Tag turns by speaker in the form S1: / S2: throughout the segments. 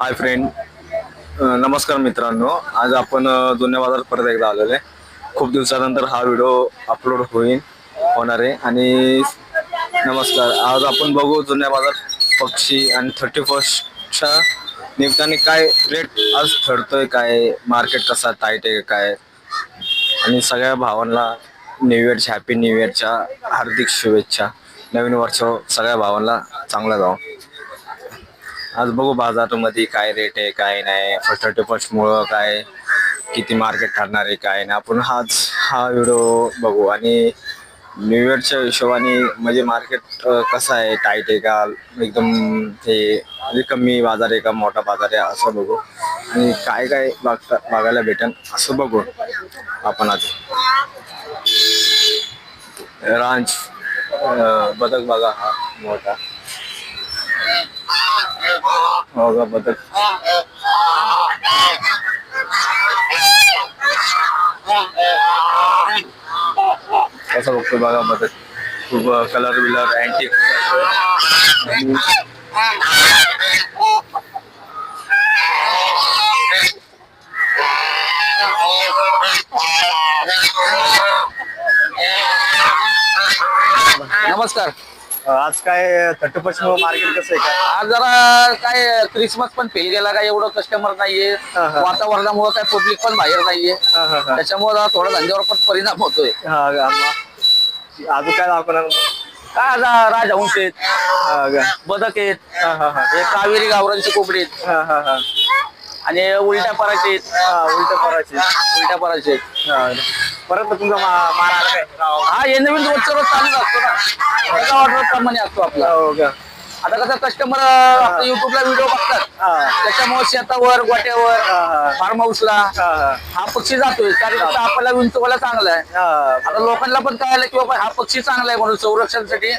S1: Hi friend नमस्कार मित्रांनो. आज आपण जुन्या बाजारात परत एकदा आलेलो आहे. खूप दिवसानंतर हा व्हिडिओ अपलोड होईल होणार आहे. आणि नमस्कार. आज आपण बघू जुन्या बाजार पक्षी आणि थर्टी फर्स्टच्या निमित्ताने काय रेट आज ठरतोय काय मार्केट कसा टाईट आहे काय? आणि सगळ्या भावांना न्यू इयरच्या हॅपी न्यू इयरच्या हार्दिक शुभेच्छा. नवीन वर्ष सगळ्या भावांना चांगला जाऊ आज बघू बाजारामध्ये काय रेट आहे काय नाही. फर्स्ट थर्टी फर्स्टमुळं काय किती मार्केट ठरणार आहे काय नाही. आपण हाच हा व्हिडिओ बघू. आणि न्यू इयरच्या हिशोबाने म्हणजे मार्केट कसं आहे टाईट आहे का एकदम हे म्हणजे कमी बाजार आहे का मोठा बाजार आहे असं बघू. आणि काय काय बघता बघायला भेटेल असं बघू आपण आज. रांच बदक बघा हा मोठा. हो का बदक कसं बघतो बघा बदक खूप कलर बिलर अँटी
S2: नमस्कार.
S1: आज काय थर्टी मार्केट कसं आहे का
S2: आज जरा काय क्रिसमस पण फेल गेला काय एवढं कस्टमर नाहीये. वातावरणामुळे काय पब्लिक पण बाहेर नाहीये.
S1: हा, हा, हा.
S2: त्याच्यामुळे जरा थोडा धंद्यावर पण परिणाम होतोय.
S1: हा अजून काय दाखवणार मग?
S2: काय आता राजहंस आहेत
S1: हा का
S2: बदक आहेत
S1: हा हा हा.
S2: हे कावेरी गावरांची कोंबडी आहेत.
S1: हा हा हा.
S2: आणि उलट्या पराचे आहेत.
S1: हा उलट करायची
S2: उलट्या पराचे आहेत.
S1: हा. परत तुमचा मा- माल आला काय? राव.
S2: हा हे नवीन रोजचा रोज चालूच असतो ना. त्याचा ऑर्डर प्रमाणे असतो आपला.
S1: हो का?
S2: आता कसं कस्टमर आपल्या युट्यूबला व्हिडिओ बघतात. त्याच्यामुळे शेतावर गोट्यावर. फार्म हाऊसला
S1: हा
S2: पक्षी जातोय. कारण कसं आपल्याला विंचवायला चांगला आहे. आता लोकांना पण कळालं की बाबा हा पक्षी चांगला आहे म्हणून संरक्षणासाठी.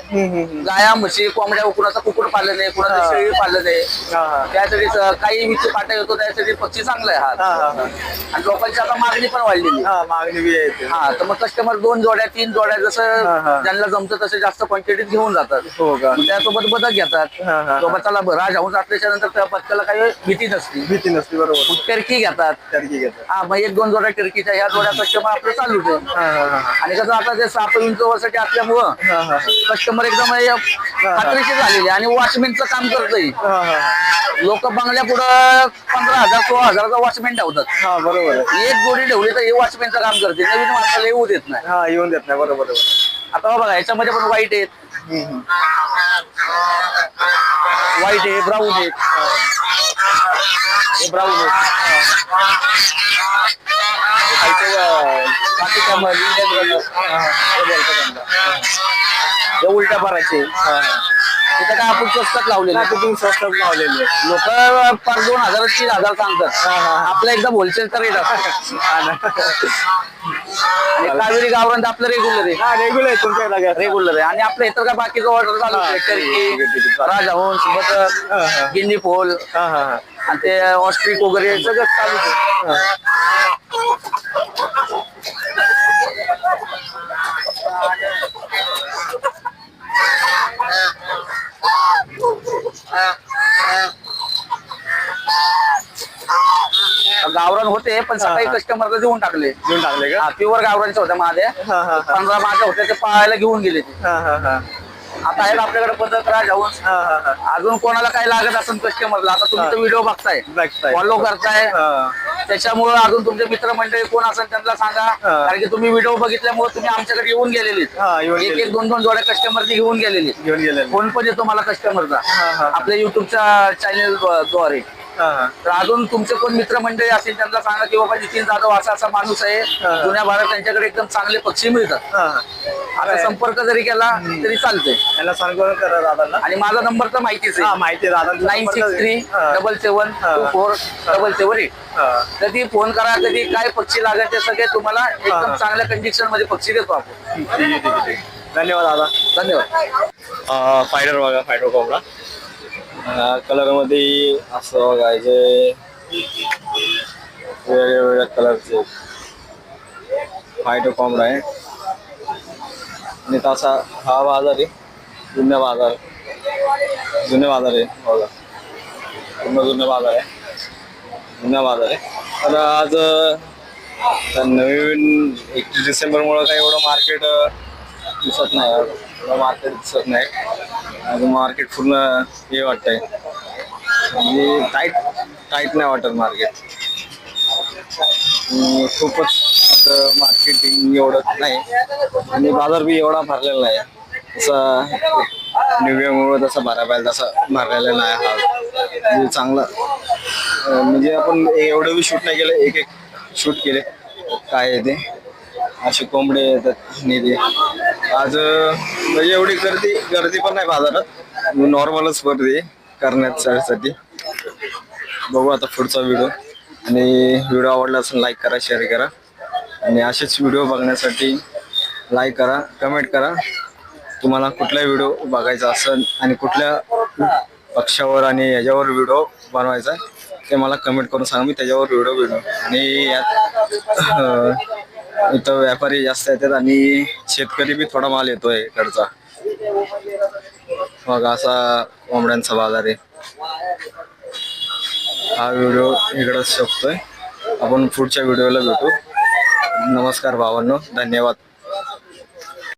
S2: गाया म्हशी कोंबड्या कुणाचा कुकुड पालन आहे कुणाचं. शेळी पालन आहे
S1: हा हा.
S2: त्यासाठी काही विच पाटा येतो त्यासाठी पक्षी चांगला आहे
S1: हा.
S2: आणि लोकांची आता मागणी पण वाढलेली.
S1: हा मागणी बी
S2: हा तर मग कस्टमर दोन जोड्या तीन जोड्या. जसं ज्यांना जमतं तसे जास्त क्वांटिटीत घेऊन जातात.
S1: हो
S2: त्यासोबत बदक घेतात
S1: हा, हा.
S2: सोबत त्याला राज हाऊस असल्याच्या नंतर त्या पक्षाला काही भीती नसती.
S1: भीती नसते बरोबर.
S2: टर्की घेतात.
S1: टर्की घेतात.
S2: हा मग एक दोन जोड्या टर्कीच्या ह्या जोड्या कस्टमर आपलं
S1: हा हा
S2: आणि कसं आता ते साप विंचवासाठी असल्यामुळं कस्टमर एकदम खात्रीशीर झालेले आणि वॉचमॅनचं काम करतोय. लोक बंगल्या पुढं पंधरा हजार सोळा हजाराचा वॉचमॅन ठेवतात.
S1: हा बरोबर
S2: एक जोडी ठेवली तर हे वॉचमॅनचं काम करते नवीन माणसाला येऊ देत नाही.
S1: हा येऊन देत नाही. बरोबर
S2: आता बघा ह्याच्यामध्ये पण व्हाईट आहेत. व्हाईट आहे ब्राऊन आहेत हे ब्राऊन आहेत हे बाकीच्या मग इंडियन कलर. हे बोलतो त्यांना. हे उलट्या भरायचे तिथं काय आपण स्वस्तात लावलेलं
S1: हा, ते तुम्ही स्वस्त लावलेले आहे.
S2: लोक पाच दोन हजार तीन हजार सांगतात
S1: हा, हा.
S2: आपला एकदम होलसेलचा रेट असतो
S1: हा ना.
S2: आणि कावेरी गावरान आपलं रेग्युलर आहे.
S1: हा रेग्युलर आहे तुमच्या जागा
S2: रेग्युलर आहे. आणि आपल्या इतर काय बाकीचं ऑर्डर चालू आहे?
S1: हा, ठीक आहे, ठीक आहे, ठीक
S2: टर्की
S1: आहे.
S2: राजहंस
S1: हा,
S2: बदक
S1: हा.
S2: गिन्नी फोल.
S1: हा हा हा.
S2: आणि ते ऑस्ट्रिक वगैरे सगळं चालू आहे. गावरान होते पण सकाळी. कस्टमरला देऊन टाकले.
S1: देऊन टाकले का?
S2: प्युअर
S1: हा हा हा.
S2: पंधरा माझ्या होत्या ते पाहायला घेऊन गेले ते.
S1: हा हा हा.
S2: आता आहेत आपल्याकडे
S1: हा. हा हा
S2: अजून कोणाला काय लागत असेल कस्टमरला आता तुम्ही
S1: हा.
S2: तो व्हिडिओ बघताय.
S1: बघताय.
S2: फॉलो करताय.
S1: हा.
S2: त्याच्यामुळे अजून तुमचे मित्रमंडळी कोण असेल त्यांना सांगा. कारण की तुम्ही व्हिडिओ बघितल्यामुळे तुम्ही आमच्याकडे येऊन गेलेले.
S1: हा, येऊन
S2: एक. एक दोन दोन जोड्या कस्टमरची घेऊन गेलेले.
S1: घेऊन गेलेले.
S2: फोन पण येतो मला कस्टमरचा
S1: हा, हा.
S2: आपल्या युट्यूबच्या
S1: चॅनलद्वारे.
S2: तर अजून तुमचे कोण मित्रमंडळी असतील त्यांना सांगा की बाबा नितीन जाधव असा असा माणूस आहे. जुन्या भारत त्यांच्याकडे एकदम चांगले पक्षी मिळतात.
S1: हा.
S2: आता संपर्क जरी केला तरी चालते
S1: याला सांगून करा दादांना.
S2: आणि माझा नंबर तर माहितीच
S1: हा
S2: आहे
S1: माहिती आहे. दादा
S2: nine six three double seven two four double seven eight. कधी फोन करा कधी काय पक्षी लागेल ते सगळे तुम्हाला एकदम. चांगल्या कंडिशनमध्ये पक्षी देतो आपण.
S1: धन्यवाद दादा.
S2: धन्यवाद.
S1: फायडर बघा फायडर कोंबडा. कलरमध्ये असं बघायचे. वेगळ्या वेगळ्या कलरचे. फायटो कोंबडा आहे. आणि तसा हा बाजार आहे. जुन्या बाजार. जुने बाजार आहे बघा. पूर्ण जुने बाजार आहे. जुन्या बाजार आहे. तर आज नवीन एकतीस डिसेंबरमुळं काही एवढं मार्केट दिसत नाही. एवढं मार्केट दिसत नाही. आज मार्केट पूर्ण हे वाटतंय. म्हणजे टाईट टाईट नाही वाटत मार्केट खूपच आता मार्केटिंग एवढं नाही. आणि बाजार बी एवढा भरलेला नाही. तसा निव्यामुळं तसं भरा पाहिजे तसा भरलेला नाही हा. म्हणजे चांगला. म्हणजे आपण एवढं बी शूट नाही केलं एक एक शूट केले. काय आहे ते? असे कोंबडे येतात नेते आज म्हणजे एवढी गर्दी गर्दी पण नाही बाजारात. नॉर्मलच गर्दी आहे करण्यासाठी बघू आता पुढचा व्हिडिओ. आणि व्हिडिओ आवडला असेल लाईक करा शेअर करा. आणि असेच व्हिडिओ बघण्यासाठी लाईक करा कमेंट करा. तुम्हाला कुठला व्हिडिओ बघायचा असेल आणि कुठल्या पक्षावर आणि याच्यावर व्हिडिओ बनवायचा आहे ते मला कमेंट करून सांगा. मी त्याच्यावर व्हिडिओ व्हिडिओ आणि यात इथं व्यापारी जास्त येतात आणि शेतकरी बी थोडा माल येतोय इकडचा. मग असा कोंबड्यांचा बाजार आहे. हा व्हिडिओ इकडंच शकतोय. आपण पुढच्या व्हिडिओला भेटू. नमस्कार भावांनो. धन्यवाद.